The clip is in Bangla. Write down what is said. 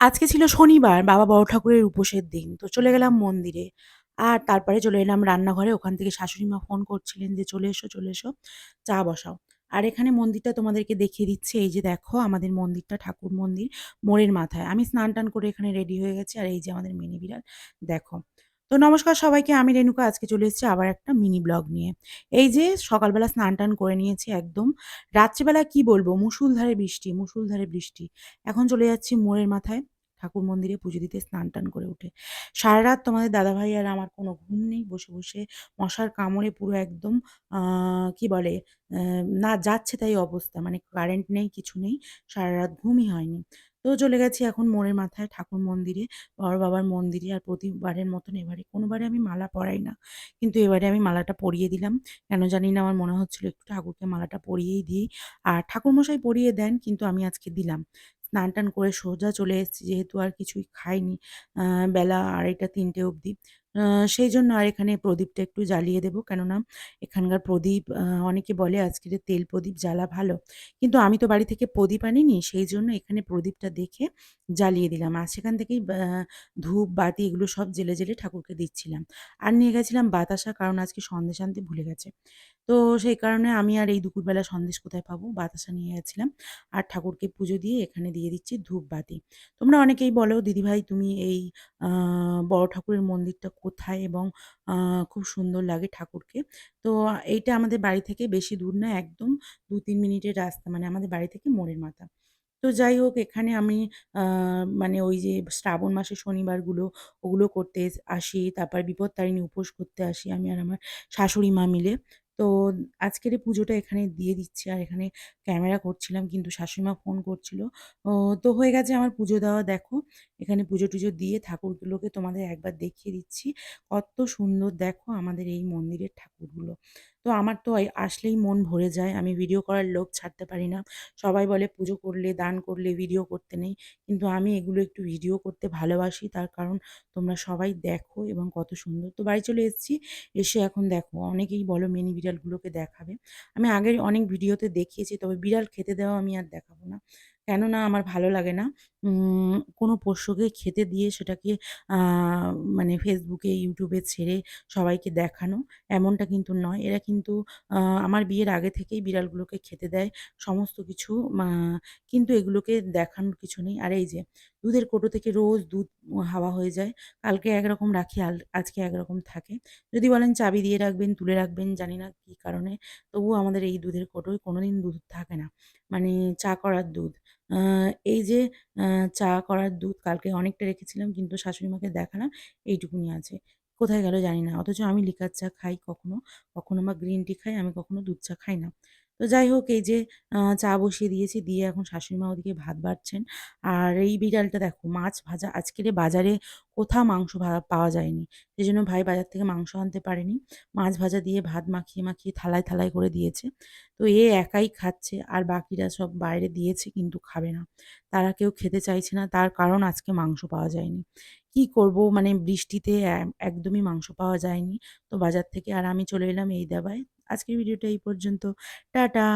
আজকে ছিল শনিবার, বাবা বড় ঠাকুরের উপোসের দিন। তো চলে গেলাম মন্দিরে। আর তারপরে চলে এলাম রান্নাঘরে। ওখান থেকে শাশুড়ি মা ফোন করছিলেন যে, চলে এসো চলে এসো, চা বসাও। আর এখানে মন্দিরটা তোমাদেরকে দেখিয়ে দিচ্ছে। এই যে দেখো, আমাদের মন্দিরটা ঠাকুর মন্দির, মোড়ের মাথায়। আমি স্নান টান করে এখানে রেডি হয়ে গেছি। আর এই যে আমাদের মিনি বিড়াল, দেখো। তো নমস্কার সবাইকে, আমি রেণুকা। আজকে চলে এসেছি আবার একটা মিনি ব্লগ নিয়ে। এই যে সকালবেলা স্নান টান করে নিয়েছি একদম। রাত্রিবেলা কি বলব? মুসুলধারে বৃষ্টি মুসুলধারে বৃষ্টি। এখন চলে যাচ্ছি মোড়ের মাথায় ঠাকুর মন্দিরে পুজো দিতে স্নান টান করে উঠে। সারা রাত তোমাদের দাদাভাই আর আমার কোনো ঘুম নেই। বসে বসে মশার কামড়ে পুরো একদম কি বলে না যাচ্ছে তাই অবস্থা। মানে কারেন্ট নেই, কিছু নেই। সারা রাত ঘুমই হয়নি। তো চলে গেছি এখন মোড়ের মাথায় ঠাকুর মন্দিরে, বড় বাবার মন্দিরে। আর প্রতিবারের মতন এবারে কোনোবারে আমি মালা পরাই না। কিন্তু এবারে আমি মালাটা পরিয়ে দিলাম। কেন জানি না আমার মনে হচ্ছিল একটু ঠাকুরকে মালাটা পরিয়েই দিই। আর ঠাকুরমশাই পরিয়ে দেন, কিন্তু আমি আজকে দিলাম। স্নান টান করে সোজা চলে এসেছি, যেহেতু আর কিছুই খাইনি। বেলা আড়াইটা, তিনটে অবধি। সেই জন্য আর এখানে প্রদীপটা একটু জ্বালিয়ে দেবো। কেননা এখানকার প্রদীপ অনেকে বলে আজকের তেল প্রদীপ জ্বালা ভালো। কিন্তু আমি তো বাড়ি থেকে প্রদীপ আনিনি সেই জন্য এখানে প্রদীপটা দেখে জ্বালিয়ে দিলাম। আর সেখান থেকেই ধূপ, বাতি এগুলো সব জেলে জেলে ঠাকুরকে দিচ্ছিলাম। আর নিয়ে গেছিলাম বাতাসা, কারণ আজকে সন্দেশ আনতে ভুলে গেছে। তো সেই কারণে আমি আর এই দুপুরবেলা সন্দেশ কোথায় পাবো? বাতাসা নিয়ে গেছিলাম। আর ঠাকুরকে পুজো দিয়ে এখানে দিয়ে দিচ্ছি ধূপ, বাতি। তোমরা অনেকেই বলো, দিদিভাই, তুমি এই বড় ঠাকুরের মন্দিরটা কোথায় এবং খুব সুন্দর লাগে ঠাকুরকে। তো এইটা আমাদের বাড়ি থেকে বেশি দূর না, একদম দু তিন মিনিটের রাস্তা মানে আমাদের বাড়ি থেকে মোড়ের মাথা। তো যাই হোক, এখানে আমি মানে ওই যে শ্রাবণ মাসে শনিবারগুলো, ওগুলো করতে আসি, তারপর বিপত্তারিণী উপোস করতে আসি আমি আর আমার শাশুড়ি মা মিলে। তো আজকের এই পুজোটা এখানে দিয়ে দিচ্ছি, আর এখানে ক্যামেরা করছিলাম, কিন্তু শাশুড়িমা ফোন করছিল। তো হয়ে গেছে আমার পুজো দেওয়া, দেখো। এখানে পুজো টুজো দিয়ে ঠাকুরগুলোকে তোমাদের একবার দেখিয়ে দিচ্ছি। কত সুন্দর দেখো আমাদের এই মন্দিরের ঠাকুরগুলো। তো আমার তো আসলেই মন ভরে যায়। আমি ভিডিও করার লোক ছাড়তে পারি না। সবাই বলে পুজো করলে, দান করলে ভিডিও করতে নেই। কিন্তু আমি এগুলো একটু ভিডিও করতে ভালোবাসি। তার কারণ তোমরা সবাই দেখো এবং কত সুন্দর। তো বাড়ি চলে এসেছি। এসে এখন দেখো, অনেকেই বলো মিনি বিড়ালগুলোকে দেখাবে। আমি আগের অনেক ভিডিওতে দেখিয়েছি, তবে বিড়াল খেতে দেওয়া আমি আর দেখাবো না। কেননা আমার ভালো লাগে না। কোনো পোষ্যকে খেতে দিয়ে সেটাকে মানে ফেসবুকে ইউটিউবে ছেড়ে সবাইকে দেখানো এমনটা কিন্তু নয়। এরা কিন্তু আমার বিয়ের আগে থেকেই বিড়ালগুলোকে খেতে দেয় সমস্ত কিছু কিন্তু এগুলোকে দেখানোর কিছু নেই। আর এই যে, দুধের কোটো থেকে রোজ দুধ হাওয়া হয়ে যায়, কালকে একরকম রাখি আজকে একরকম থাকে। যদি বলেন চাবি দিয়ে রাখবেন, তুলে রাখবেন, জানি না কী কারণে, তবুও আমাদের এই দুধের কোটোয় কোনো দিন দুধ থাকে না। মানে চা করার দুধ। এই যে চা করার দুধ কালকে অনেকটা রেখেছিলাম কিন্তু শাশুড়ি মাকে দেখালাম এইটুকুনি আছে। কোথায় গেল জানি না, অথচ আমি লিকার চা খাই কখনো কখনো বা গ্রিন টি খাই, আমি কখনো দুধ চা খাই না। তো যাই হোক, এই যে চা বসিয়ে দিয়েছি, দিয়ে এখন শাশুড়িমা ওদিকে ভাত বাড়ছেন। আর এই বিড়ালটা দেখো, মাছ ভাজা আজকের বাজারে কোথাও মাংস পাওয়া যায়নি। সেই জন্য ভাই বাজার থেকে মাংস আনতে পারেনি। মাছ ভাজা দিয়ে ভাত মাখিয়ে মাখিয়ে থালায় থালায় করে দিয়েছে। তো এ একাই খাচ্ছে, আর বাকিরা সব বাইরে দিয়েছে, কিন্তু খাবে না। তারা কেউ খেতে চাইছে না, তার কারণ আজকে মাংস পাওয়া যায়নি। কি করব? মানে বৃষ্টিতে একদমই মাংস পাওয়া যায়নি। তো বাজার থেকে, আর আমি চলে এলাম এই দাবায়। আজকের ভিডিওটা এই পর্যন্ত। টাটা।